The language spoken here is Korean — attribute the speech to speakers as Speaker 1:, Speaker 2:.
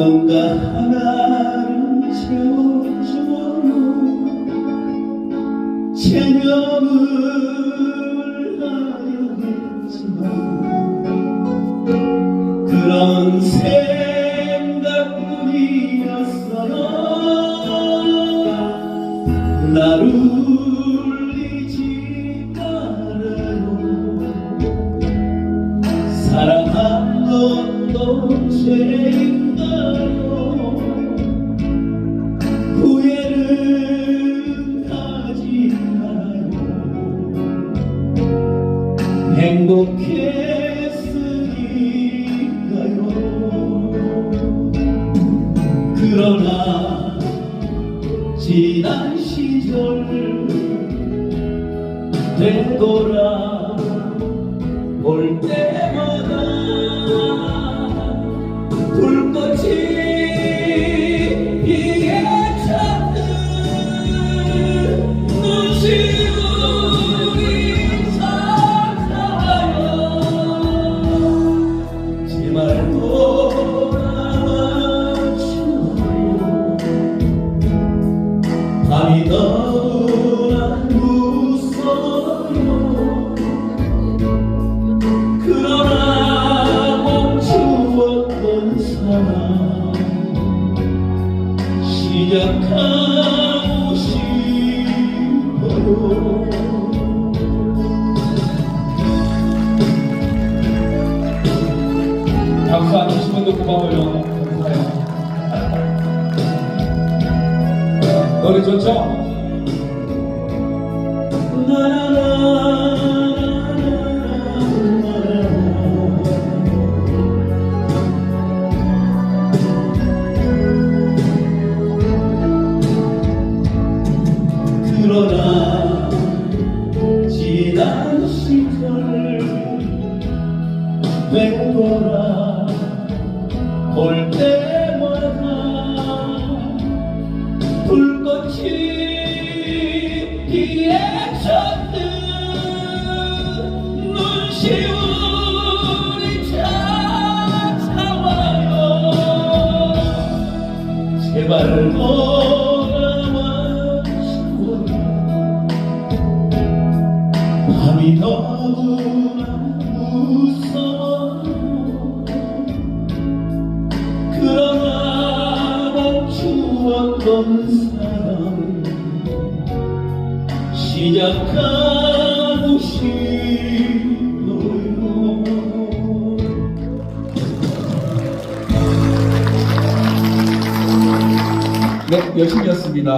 Speaker 1: 뭔가 하나를 채워줘요 체념을 하려 했지만 그런 생각뿐이었어요. 나를 울리지 말아요. 사랑한 것도 죄 행복했으니까요. 그러나 지난 시절 되돌아 볼 때마다 불꽃 밤이 너무나 무서워요 그러나 멈추었던 사랑 시작하고 싶어요
Speaker 2: 박수 안 주신 분도 고마워요. 감사해요. 노래 좋죠?
Speaker 1: 그러나 지난 시절 되돌아 볼때 쳤듯 눈시울이 찾아와요. 제발 돌아와 밤이 너무나 무서워. 그러나 멈추었던 사랑 시작하고 싶어요
Speaker 2: 네, 열심히 했습니다.